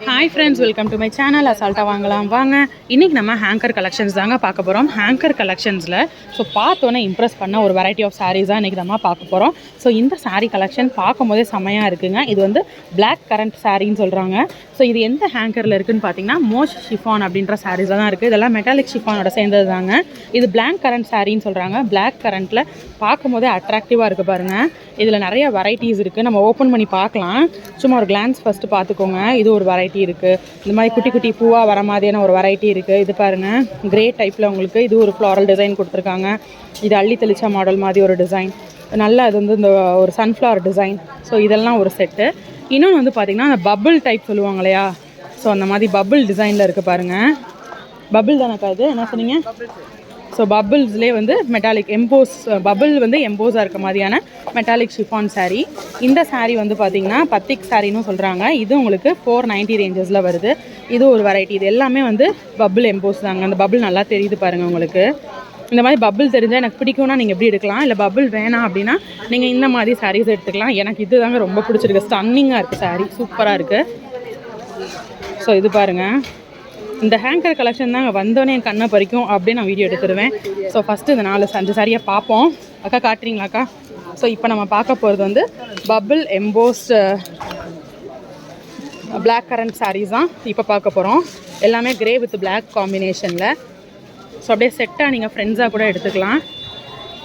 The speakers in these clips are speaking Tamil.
Hi. Hi friends welcome to my channel அசால்ட்டாக வாங்கலாம். வாங்க. இன்றைக்கி நம்ம ஹேங்கர் கலெக்ஷன்ஸ் தாங்க பார்க்க போகிறோம் ஹேங்கர் கலெக்ஷன்ஸில் ஸோ பார்த்தோன்னே இம்ப்ரெஸ் பண்ண ஒரு வெரைட்டி ஆஃப் சாரீஸ் தான் இன்றைக்கி நம்ம பார்க்க போகிறோம் ஸோ இந்த சாரீ கலெக்ஷன் பார்க்கும் போதே செம்மையாக இருக்குங்க. இது வந்து பிளாக் கரண்ட் சாரின்னு சொல்கிறாங்க ஸோ இது எந்த ஹேங்கரில் இருக்குதுன்னு பார்த்தீங்கன்னா மோஸ்ட் ஷிஃபான் அப்படின்ற சாரீஸில் தான் இருக்குது இதெல்லாம் மெட்டாலிக் ஷிஃபானோட சேர்ந்தது தாங்க. இது பிளாக் கரண்ட் சாரின்னு சொல்கிறாங்க பிளாக் கரண்ட்டில் பார்க்கும் போதே அட்ராக்டிவாக இருக்குது பாருங்கள் இதில் நிறைய வெரைட்டிஸ் இருக்குது நம்ம ஓப்பன் பண்ணி பார்க்கலாம். சும்மா ஒரு கிளான்ஸ் ஃபஸ்ட்டு பார்த்துக்கோங்க. இது ஒரு வெரைட்டி இருக்குது இந்த மாதிரி குட்டி குட்டி பூவாக வர மாதிரியான ஒரு வெரைட்டி இருக்குது இது பாருங்கள் கிரே டைப்பில் உங்களுக்கு இது ஒரு ஃப்ளாரல் டிசைன் கொடுத்துருக்காங்க. இது அள்ளி தெளிச்ச மாடல் மாதிரி ஒரு டிசைன் நல்லா இது வந்து இந்த ஒரு சன்ஃப்ளவர் டிசைன் ஸோ இதெல்லாம் ஒரு செட்டு இன்னொன்று வந்து பார்த்திங்கன்னா அந்த பபிள் டைப் சொல்லுவாங்க இல்லையா? ஸோ அந்த மாதிரி பபிள் டிசைனில் இருக்குது பாருங்கள் பபிள் தானக்கா இது? என்ன சொன்னீங்க? ஸோ பபுள்ஸ்லேயே வந்து மெட்டாலிக் எம்போஸ் பபுள் வந்து எம்போஸாக இருக்க மாதிரியான மெட்டாலிக் ஷிஃபான் சாரீ இந்த சாரீ வந்து பார்த்தீங்கன்னா பத்திக் சாரின்னு சொல்கிறாங்க இது உங்களுக்கு ஃபோர் நைன்ட்டி ரேஞ்சஸில் வருது. இது ஒரு வெரைட்டி இது எல்லாமே வந்து பபுள் எம்போஸ் தாங்க. அந்த பபுள் நல்லா தெரியுது பாருங்கள் உங்களுக்கு. இந்த மாதிரி பபுள் தெரிஞ்சால் எனக்கு பிடிக்கும்னா நீங்கள் எப்படி எடுக்கலாம்? இல்லை பபுள் வேணாம் அப்படின்னா நீங்கள் இந்த மாதிரி சாரீஸ் எடுத்துக்கலாம். எனக்கு இது தாங்க ரொம்ப பிடிச்சிருக்கு. ஸ்டன்னிங்காக இருக்குது சாரீ சூப்பராக இருக்குது ஸோ இது பாருங்கள் இந்த ஹேங்கர் கலெக்ஷன் தாங்க வந்தோடனே என் கண்ணை பறிக்கும் அப்படியே நான் வீடியோ எடுத்துருவேன். ஸோ ஃபஸ்ட்டு இந்த நாலு அஞ்சு சாரியை பார்ப்போம். அக்கா காட்டுறீங்களாக்கா ஸோ இப்போ நம்ம பார்க்க போகிறது வந்து bubble embossed black current sarees தான் இப்போ பார்க்க போகிறோம் எல்லாமே கிரே வித் பிளாக் காம்பினேஷனில் ஸோ அப்படியே செட்டாக நீங்கள் ஃப்ரெண்ட்ஸாக கூட எடுத்துக்கலாம்.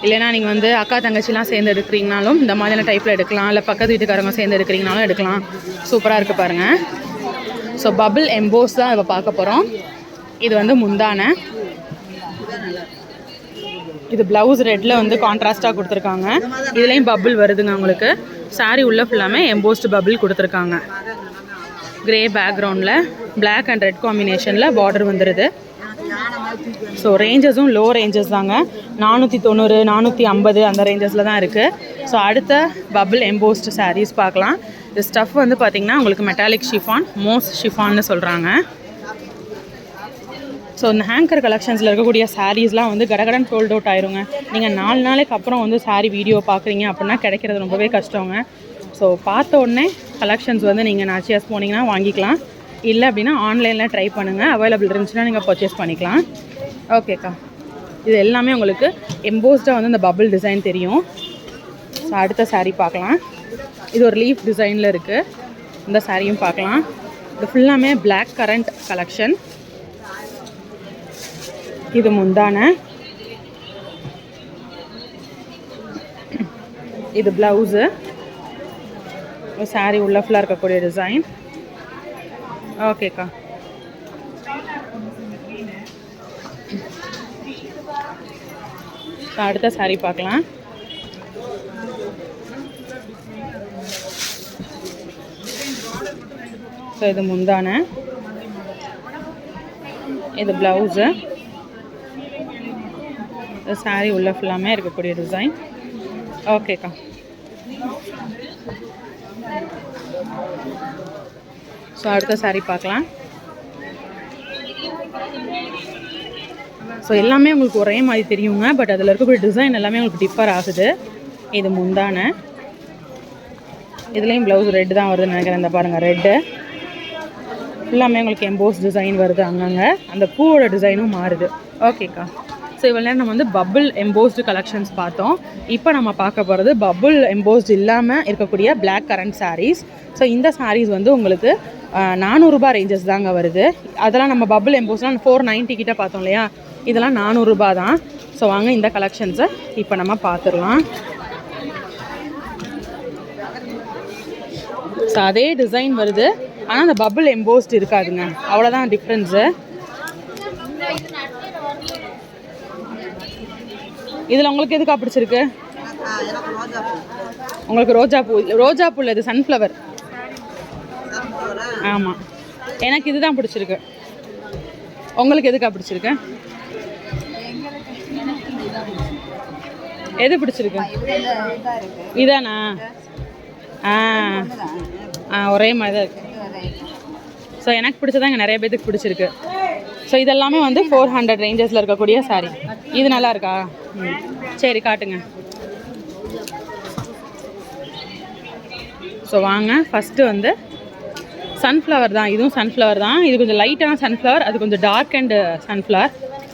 இல்லைனா நீங்கள் வந்து அக்கா தங்கச்சிலாம் சேர்ந்து எடுக்கிறீங்கனாலும் இந்த மாதிரியான டைப்பில் எடுக்கலாம். இல்லை பக்கத்து வீட்டுக்காரங்க சேர்ந்து எடுக்கிறீங்கனாலும் எடுக்கலாம். சூப்பராக இருக்குது பாருங்கள் ஸோ பபிள் எம்போஸ் தான் இப்போ பார்க்க போகிறோம் இது வந்து முந்தானை. இது ப்ளவுஸ் ரெட்டில் வந்து கான்ட்ராஸ்ட்டாக கொடுத்துருக்காங்க. இதுலேயும் பபிள் வருதுங்க உங்களுக்கு. Saree உள்ள ஃபுல்லாமே எம்போஸ்டு பபிள் கொடுத்துருக்காங்க. கிரே பேக்ரவுண்டில் பிளாக் அண்ட் ரெட் காம்பினேஷனில் பார்டர் வந்துடுது ஸோ ரேஞ்சஸும் லோ ரேஞ்சஸ் தாங்க. நானூற்றி தொண்ணூறு நானூற்றி ஐம்பது அந்த ரேஞ்சஸில் தான் இருக்குது ஸோ அடுத்த பபிள் எம்போஸ்டு சாரீஸ் பார்க்கலாம். இந்த ஸ்டஃப் வந்து பார்த்திங்கன்னா உங்களுக்கு மெட்டாலிக் ஷிஃபான் மோஸ் ஷிஃபான்னு சொல்கிறாங்க ஸோ இந்த ஹேங்கர் கலெக்ஷன்ஸில் இருக்கக்கூடிய சாரீஸ்லாம் வந்து கடகடன் சோல்ட் அவுட் ஆயிருங்க. நீங்கள் நாலு நாளைக்கு அப்புறம் வந்து சாரீ வீடியோ பார்க்குறீங்க அப்படின்னா கிடைக்கிறது ரொம்பவே கஷ்டங்க. ஸோ பார்த்த உடனே கலெக்ஷன்ஸ் வந்து நீங்கள் நாச்சியாஸ் போனீங்கன்னா வாங்கிக்கலாம். இல்லை அப்படின்னா ஆன்லைனில் ட்ரை பண்ணுங்கள் அவைலபிள் இருந்துச்சுன்னா நீங்கள் பர்ச்சேஸ் பண்ணிக்கலாம். ஓகேக்கா இது எல்லாமே உங்களுக்கு எம்போஸ்டாக வந்து இந்த பபுள் டிசைன் தெரியும். ஸோ அடுத்த சாரீ பார்க்கலாம். இது ஒரு லீஃப் டிசைனில் இருக்குது இந்த சாரியும் பார்க்கலாம். இது ஃபுல்லாமே பிளாக் கரண்ட் கலெக்ஷன் இது முந்தான. இது ப்ளவுஸு சாரி உள்ள ஃபுல்லாக இருக்கக்கூடிய டிசைன் ஓகேக்கா அடுத்த சாரி பார்க்கலாம். ஸோ இது முந்தான. இது ப்ளவுஸு இந்த சாரீ உள்ள ஃபுல்லாமே இருக்கக்கூடிய டிசைன் ஓகேக்கா ஸோ அடுத்த சாரீ பார்க்கலாம். ஸோ எல்லாமே உங்களுக்கு ஒரே மாதிரி தெரியுங்க பட் அதில் இருக்கக்கூடிய டிசைன் எல்லாமே உங்களுக்கு டிஃபர் ஆகுது. இது முந்தான. இதுலேயும் ப்ளவுஸ் ரெட் தான் வருதுன்னு நினைக்கிறேன். இந்த பாருங்கள் ரெட்டு ஃபுல்லாமே உங்களுக்கு எம்போஸ் டிசைன் வருது அங்கங்கே. அந்த பூவோட டிசைனும் மாறுது. ஓகேக்கா ஸோ இவ்வளோ நேரம் நம்ம வந்து பபுள் எம்போஸ்டு கலெக்ஷன்ஸ் பார்த்தோம். இப்போ நம்ம பார்க்க போகிறது பபுள் எம்போஸ்டு இல்லாமல் இருக்கக்கூடிய பிளாக் கரண்ட் சாரீஸ் ஸோ இந்த சாரீஸ் வந்து உங்களுக்கு நானூறுரூபா ரேஞ்சஸ் தாங்க வருது. அதெல்லாம் நம்ம பபுள் எம்போஸ்லாம் ஃபோர் நைன்ட்டி கிட்ட பார்த்தோம் இல்லையா? இதெல்லாம் நானூறுரூபா தான். ஸோ வாங்க இந்த கலெக்ஷன்ஸை இப்போ நம்ம பார்த்துடலாம். ஸோ அதே டிசைன் வருது. ஆனால் அந்த பபிள் எம்போஸ்ட் இருக்காதுங்க. அவ்வளோதான் டிஃப்ரென்ஸு இதில் உங்களுக்கு எதுக்கா பிடிச்சிருக்கு? உங்களுக்கு ரோஜா பூ ரோஜா பூ இல்லை இது சன்ஃப்ளவர் ஆமாம் எனக்கு இதுதான் பிடிச்சிருக்கு. உங்களுக்கு எதுக்கா பிடிச்சிருக்கு? எது பிடிச்சிருக்கு? இதானா? ஆ. ஆ ஒரே மாதிரி தான் இருக்கு. ஸோ எனக்கு பிடிச்சதான் இங்கே நிறைய பேத்துக்கு பிடிச்சிருக்கு. ஸோ இதெல்லாமே வந்து ஃபோர் ஹண்ட்ரட் ரேஞ்சஸில் இருக்கக்கூடிய saree. இது நல்லா இருக்கா? ம். சரி காட்டுங்க. ஸோ வாங்க. ஃபஸ்ட்டு வந்து சன்ஃப்ளவர் தான். இதுவும் சன்ஃப்ளவர் தான். இது கொஞ்சம் லைட்டான சன்ஃப்ளவர் அது கொஞ்சம் டார்க் அண்டு சன்ஃப்ளவர்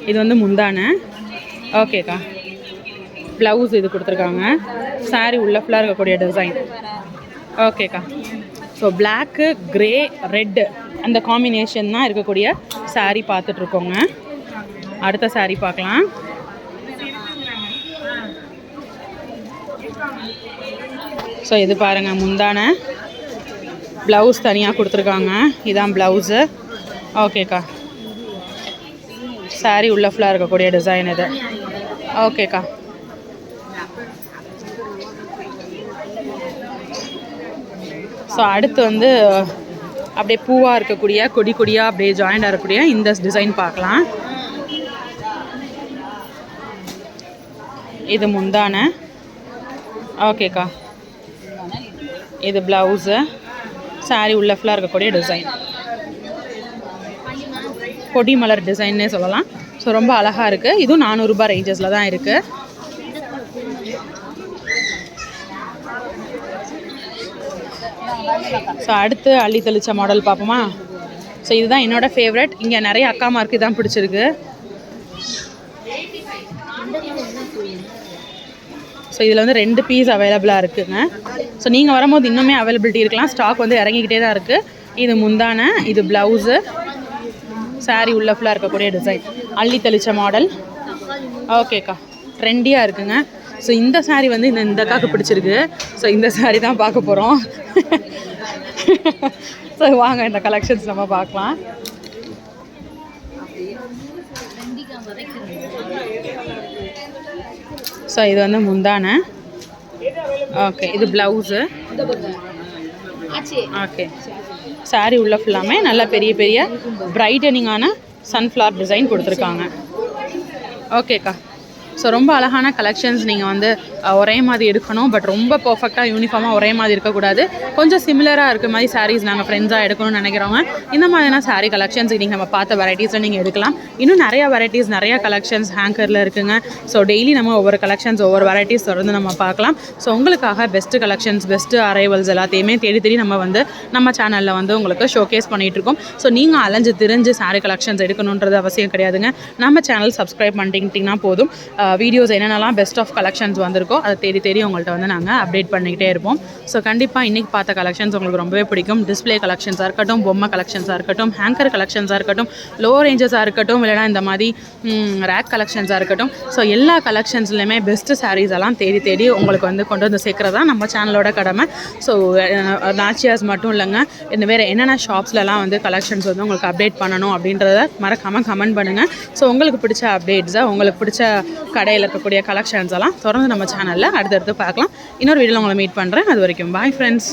இது வந்து முந்தான. ஓகேக்கா ப்ளவுஸ் இது கொடுத்துருக்காங்க. Saree உள்ள ஃபுல்லாக இருக்கக்கூடிய டிசைன் ஓகேக்கா ஸோ பிளாக்கு க்ரே ரெட்டு அந்த காம்பினேஷன் தான் இருக்கக்கூடிய saree பார்த்துட்ருக்கோங்க. அடுத்த சாரீ பார்க்கலாம். ஸோ இது பாருங்கள் முந்தான ப்ளவுஸ் தனியாக கொடுத்துருக்காங்க. இதான் ப்ளவுஸு ஓகேக்கா saree உள்ள ஃபுல்லாக இருக்கக்கூடிய டிசைன் இது. ஓகேக்கா ஸோ அடுத்து வந்து அப்படியே பூவாக இருக்கக்கூடிய கொடி கொடியாக அப்படியே ஜாயிண்டாக இருக்கக்கூடிய இந்த டிசைன் பார்க்கலாம். இது முந்தான. ஓகேக்கா இது ப்ளவுஸு சாரி உள்ள ஃபுல்லாக இருக்கக்கூடிய டிசைன் கொடி மலர் டிசைன்னே சொல்லலாம். ஸோ ரொம்ப அழகாக இருக்குது இதுவும் நானூறுரூபா ரேஞ்சஸில் தான் இருக்குது ஸோ அடுத்து அள்ளி தெளித்த மாடல் பார்ப்போமா? ஸோ இதுதான் என்னோடய ஃபேவரட் இங்கே நிறைய அக்கா மார்க்கு தான் பிடிச்சிருக்கு. ஸோ இதில் வந்து ரெண்டு பீஸ் அவைலபிளாக இருக்குதுங்க ஸோ நீங்கள் வரும்போது இன்னுமே அவைலபிலிட்டி இருக்கலாம். ஸ்டாக் வந்து இறங்கிக்கிட்டே தான் இருக்குது இது முந்தான இது ப்ளவுஸு சாரீ உள்ள ஃபுல்லாக இருக்கக்கூடிய டிசைன் அள்ளி தெளித்த மாடல் ஓகேக்கா ட்ரெண்டியாக இருக்குங்க. ஸோ இந்த சாரீ வந்து இந்த இந்த அக்காவுக்கு பிடிச்சிருக்கு. ஸோ இந்த சாரீ தான் பார்க்க போகிறோம் ஸோ வாங்க இந்த கலெக்ஷன்ஸ் நம்ம பார்க்கலாம். ஸோ இது வந்து முந்தான. ஓகே இது ப்ளவுஸு ஓகே saree உள்ள ஃபுல்லாமே நல்ல பெரிய பெரிய பிரைட்டனிங்கான சன்ஃப்ளவர் டிசைன் கொடுத்துருக்காங்க. ஓகேக்கா ஸோ ரொம்ப அழகான கலெக்ஷன்ஸ் நீங்கள் வந்து ஒரே மாதிரி எடுக்கணும். பட் ரொம்ப பர்ஃபெக்டாக யூனிஃபார்மாக ஒரே மாதிரி இருக்கக்கூடாது. கொஞ்சம் சிமிலராக இருக்க மாதிரி சாரீஸ் நாங்கள் ஃப்ரெண்ட்ஸாக எடுக்கணும்னு நினைக்கிறவங்க இந்த மாதிரினா சாரீ கலெக்ஷன்ஸ் நீங்கள் நம்ம பார்த்த வெரைட்டிஸில் நீங்கள் எடுக்கலாம். இன்னும் நிறைய வெரைட்டிஸ் நிறையா கலெக்ஷன்ஸ் ஹேங்கரில் இருக்குங்க. ஸோ டெய்லி நம்ம ஒவ்வொரு கலெக்ஷன்ஸ் ஒவ்வொரு வெரைட்டிஸ் தொடர்ந்து நம்ம பார்க்கலாம். ஸோ உங்களுக்காக பெஸ்ட்டு கலெக்ஷன்ஸ் பெஸ்ட்டு அரைவல்ஸ் எல்லாத்தையுமே தேடி தேடி நம்ம வந்து நம்ம சேனலில் வந்து உங்களுக்கு ஷோகேஸ் பண்ணிகிட்டு இருக்கோம். ஸோ நீங்கள் அலைஞ்சு திரிஞ்சு சாரீ கலெக்ஷன்ஸ் எடுக்கணுன்றது அவசியம் கிடையாதுங்க. நம்ம சேனல் சப்ஸ்கிரைப் பண்ணிட்டீங்கன்னா போதும். வீடியோஸ் என்னென்னலாம் பெஸ்ட் ஆஃப் கலெக்ஷன்ஸ் வந்திருக்கோ அதை தேடி தேடி உங்கள்கிட்ட வந்து நாங்கள் அப்டேட் பண்ணிக்கிட்டே இருப்போம். ஸோ கண்டிப்பாக இன்றைக்கி பார்த்த கலெக்ஷன்ஸ் உங்களுக்கு ரொம்பவே பிடிக்கும். டிஸ்ப்ளே கலெக்ஷன்ஸாக இருக்கட்டும் பொம்மை கலெக்ஷன்ஸாக இருக்கட்டும் ஹேங்கர் கலெக்ஷன்ஸாக இருக்கட்டும் லோ ரேஞ்சஸாக இருக்கட்டும் இல்லைனா இந்த மாதிரி ரேக் கலெக்ஷன்ஸாக இருக்கட்டும். ஸோ எல்லா கலெக்ஷன்ஸ்லையுமே பெஸ்ட்டு சாரீஸ் எல்லாம் தேடி தேடி உங்களுக்கு வந்து கொண்டு வந்து சேர்க்குறதா நம்ம சேனலோட கடமை. ஸோ நாச்சியாஸ் மட்டும் இல்லைங்க. இந்த வேறு என்னென்ன ஷாப்ஸ்லலாம் வந்து கலெக்ஷன்ஸ் வந்து உங்களுக்கு அப்டேட் பண்ணணும் அப்படின்றத மறக்காமல் கமெண்ட் பண்ணுங்கள் ஸோ உங்களுக்கு பிடிச்ச அப்டேட்ஸை உங்களுக்கு பிடிச்ச கடையில் இருக்கக்கூடிய கலெக்ஷன்ஸ் எல்லாம் தொடர்ந்து நம்ம சேனலில் அடுத்தடுத்து பார்க்கலாம். இன்னொரு வீடியோவில் உங்களை மீட் பண்ணுறேன் அது வரைக்கும் பாய் ஃப்ரெண்ட்ஸ்